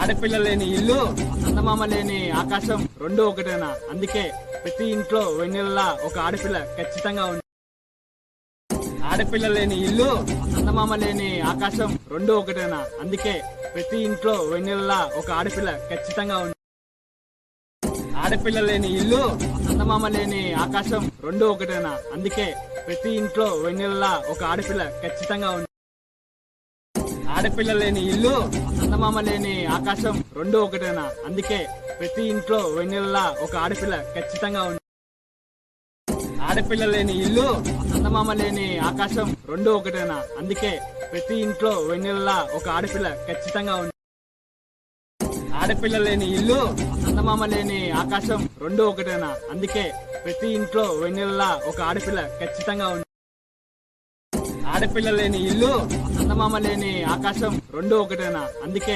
ఆడపిల్ల లేని ఇల్లు చందమామ లేని ఆకాశం రెండు ఒకటేనా? అందుకే ప్రతి ఇంట్లో వెన్నెలలా ఒక ఆడపిల్ల ఖచ్చితంగా ఉంది. ఆడపిల్ల లేని ఇల్లు చందమామ లేని ఆకాశం రెండు ఒకటేనా? అందుకే ప్రతి ఇంట్లో వెన్నెలలా ఒక ఆడపిల్ల ఖచ్చితంగా ఉంది. ఆడపిల్ల లేని ఇల్లు చందమామ లేని ఆకాశం రెండు ఒకటేనా? అందుకే ప్రతి ఇంట్లో వెన్నెలలా ఒక ఆడపిల్ల ఖచ్చితంగా ఉంది. ఆడపిల్ల లేని ఇల్లు చందమామ లేని ఆకాశం రెండు ఒకటేనా? అందుకే ప్రతి ఇంట్లో వెన్నెలలా ఒక ఆడపిల్ల ఖచ్చితంగా ఉంది. ఆడపిల్ల లేని ఇల్లు చందమామ లేని ఆకాశం రెండు ఒకటేనా? అందుకే ప్రతి ఇంట్లో వెన్నెలలా ఒక ఆడపిల్ల ఖచ్చితంగా ఉంది. ఆడపిల్ల లేని ఇల్లు చందమామ లేని ఆకాశం రెండు ఒకటేనా? అందుకే ప్రతి ఇంట్లో వెన్నెలలా ఒక ఆడపిల్ల ఖచ్చితంగా ఉంది. ఆడపిల్ల లేని ఇల్లు చందమామ లేని ఆకాశం రెండు ఒకటేనా? అందుకే